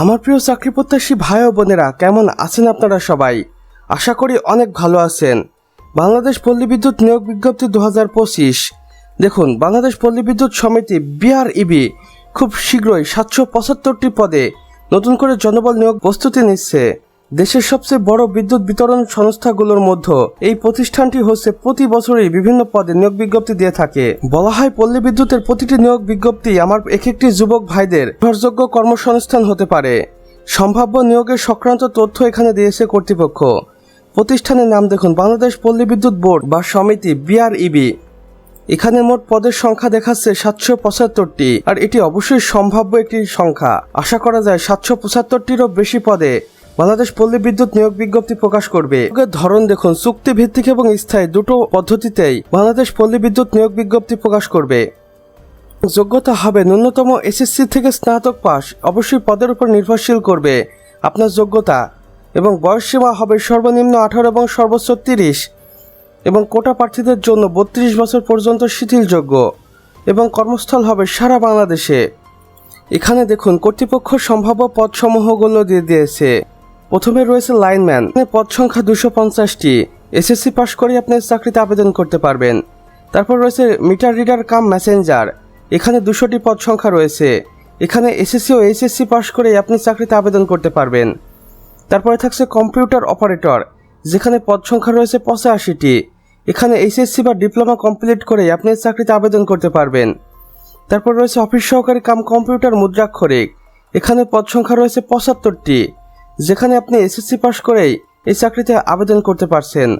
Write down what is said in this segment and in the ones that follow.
আমার প্রিয় চাকরি প্রত্যাশী ভাই ও বোনেরা, কেমন আছেন আপনারা সবাই? আশা করি অনেক ভালো আছেন। বাংলাদেশ পল্লী বিদ্যুৎ নিয়োগ বিজ্ঞপ্তি দু হাজার পঁচিশ। দেখুন, বাংলাদেশ পল্লী বিদ্যুৎ সমিতি বিআরইবি খুব শীঘ্রই সাতশো পঁচাত্তরটি পদে নতুন করে জনবল নিয়োগ প্রস্তুতি নিচ্ছে। দেশের সবচেয়ে বড় বিদ্যুৎ বিতরণ সংস্থাগুলোর মধ্যে এই প্রতিষ্ঠানটি হচ্ছে প্রতি বছরই বিভিন্ন পদে নিয়োগ বিজ্ঞপ্তি দিয়ে থাকে। বলা হয় পল্লী বিদ্যুতের প্রতিটি নিয়োগ বিজ্ঞপ্তি আমার এক একটি যুবক ভাইদের নির্ভরযোগ্য কর্মসংস্থান হতে পারে। সম্ভাব্য নিয়োগের সংক্রান্ত তথ্য এখানে দিয়েছে কর্তৃপক্ষ। প্রতিষ্ঠানের নাম দেখুন, বাংলাদেশ পল্লী বিদ্যুৎ বোর্ড বা সমিতি বিআরইবি। এখানে মোট পদের সংখ্যা দেখাচ্ছে সাতশো পঁচাত্তরটি, আর এটি অবশ্যই সম্ভাব্য একটি সংখ্যা। আশা করা যায় সাতশো পঁচাত্তরটিরও বেশি পদে বাংলাদেশ পল্লী বিদ্যুৎ নিয়োগ বিজ্ঞপ্তি প্রকাশ করবে। ধরন দেখুন চুক্তি ভিত্তিক এবং স্থায়ী দুটো পদ্ধতিতেই বাংলাদেশ পল্লী বিদ্যুৎ নিয়োগ বিজ্ঞপ্তি প্রকাশ করবে। যোগ্যতা হবে ন্যূনতম এসএসসি থেকে স্নাতক পাস অবশ্যই পদের উপর নির্ভরশীল করবে আপনার যোগ্যতা এবং বয়সসীমা হবে সর্বনিম্ন আঠারো এবং সর্বোচ্চ তিরিশ এবং কোটা প্রার্থীদের জন্য বত্রিশ বছর পর্যন্ত শিথিলযোগ্য এবং কর্মস্থল হবে সারা বাংলাদেশে। এখানে দেখুন, কর্তৃপক্ষ সম্ভাব্য পদসমূহগুলো দিয়ে দিয়েছে। প্রথমে রয়েছে লাইনম্যান পদ সংখ্যা দুশো পঞ্চাশটি। এসএসসি পাশ করে আপনি চাকরিতে আবেদন করতে পারবেন। তারপর রয়েছে মিটার রিডার কাম মেসেঞ্জার, এখানে দুশোটি পদ সংখ্যা রয়েছে। এখানে এসএসসি ও এইচএসসি পাশ করে আপনি চাকরিতে আবেদন করতে পারবেন। তারপরে থাকছে কম্পিউটার অপারেটর, যেখানে পদ সংখ্যা রয়েছে পঁচাশিটি। এখানে এইচএসসি বা ডিপ্লোমা কমপ্লিট করে আপনি চাকরিতে আবেদন করতে পারবেন। তারপর রয়েছে অফিস সহকারী কাম কম্পিউটার মুদ্রাক্ষরিক, এখানে পদ সংখ্যা রয়েছে পঁচাত্তরটি। যেখানে আপনি এসএসসি পাশ করেই এই চাকরিতে আবেদন করতে পারছেন।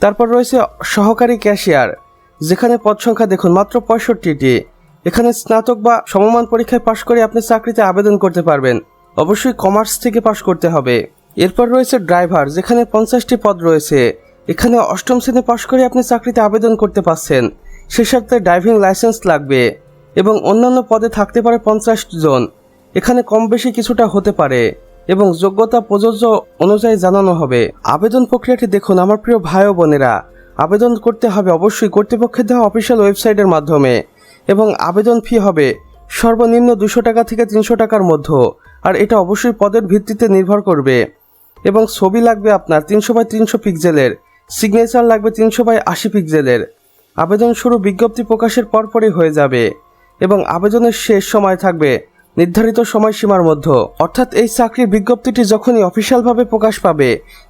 তারপর রয়েছে সহকারী ক্যাশিয়ার। যেখানে পদ সংখ্যা দেখুন মাত্র পঁয়ষট্টিটি। এখানে স্নাতক বা সমমান পরীক্ষায় পাশ করে আপনি চাকরিতে আবেদন করতে পারবেন। অবশ্যই কমার্স থেকে পাশ করতে হবে। এরপর রয়েছে ড্রাইভার, যেখানে পঞ্চাশটি পদ রয়েছে। এখানে অষ্টম শ্রেণি পাশ করে আপনি চাকরিতে আবেদন করতে পারছেন। সে সাথে ড্রাইভিং লাইসেন্স লাগবে এবং অন্যান্য পদে থাকতে পারে পঞ্চাশ জন। এখানে কম বেশি কিছুটা হতে পারে। এবং যোগ্যতা প্রযোজ্য অনুযায়ী জানানো হবে। আবেদন প্রক্রিয়াটি দেখুন, আমার প্রিয় ভাই ও বোনেরা। আবেদন করতে হবে অবশ্যই কর্তৃপক্ষের দেওয়া অফিসিয়াল ওয়েবসাইটের মাধ্যমে এবং আবেদন ফি হবে সর্বনিম্ন দুশো টাকা থেকে তিনশো টাকার মধ্যে। আর এটা অবশ্যই পদের ভিত্তিতে নির্ভর করবে। এবং ছবি লাগবে আপনার তিনশো বাই তিনশো পিক্সেলের, সিগনেচার লাগবে তিনশো বাই আশি পিক্সেলের। আবেদন শুরু বিজ্ঞপ্তি প্রকাশের পরপরই হয়ে যাবে এবং আবেদনের শেষ সময় থাকবে নির্ধারিত সময়সীমার মধ্যে। অর্থাৎ এই চাকরির বিজ্ঞপ্তিটি যখনই অফিসিয়ালভাবে প্রকাশ পাবে,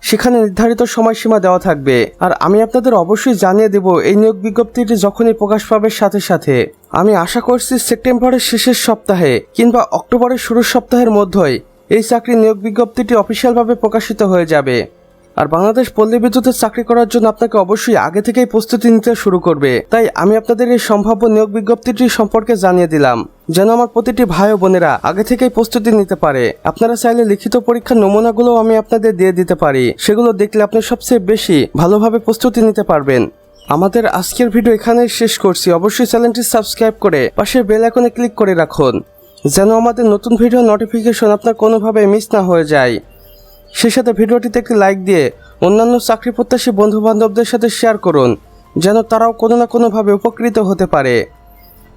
সেখানে নির্ধারিত সময়সীমা দেওয়া থাকবে। আর আমি আপনাদের অবশ্যই জানিয়ে দেব, এই নিয়োগ বিজ্ঞপ্তিটি যখনই প্রকাশ পাবে সাথে সাথে। আমি আশা করছি সেপ্টেম্বরের শেষের সপ্তাহে কিংবা অক্টোবরের শুরুর সপ্তাহের মধ্যেই এই চাকরি নিয়োগ বিজ্ঞপ্তিটি অফিসিয়ালভাবে প্রকাশিত হয়ে যাবে। আর বাংলাদেশ পল্লী বিদ্যুতের চাকরি করার জন্য আপনাকে অবশ্যই আগে থেকেই প্রস্তুতি নিতে শুরু করবে। তাই আমি আপনাদের এই সম্ভাব্য নিয়োগ বিজ্ঞপ্তিটি সম্পর্কে জানিয়ে দিলাম। যেন আমার প্রতিটি ভাই ও বোনেরা আগে থেকেই প্রস্তুতি নিতে পারে। আপনারা চাইলে লিখিত পরীক্ষার নমুনাগুলো আমি আপনাদের দিয়ে দিতে পারি। সেগুলো দেখলে আপনি সবচেয়ে বেশি ভালোভাবে প্রস্তুতি নিতে পারবেন। আমাদের আজকের ভিডিও এখানে শেষ করছি। অবশ্যই চ্যানেলটি সাবস্ক্রাইব করে পাশের বেল আইকনে ক্লিক করে রাখুন। যেন আমাদের নতুন ভিডিও নোটিফিকেশন আপনার কোনোভাবে মিস না হয়ে যায়। সেই সাথে ভিডিওটিতে একটি লাইক দিয়ে অন্যান্য চাকরি প্রত্যাশী বন্ধু বান্ধবদের সাথে শেয়ার করুন। যেন তারাও কোনো না কোনোভাবে উপকৃত হতে পারে।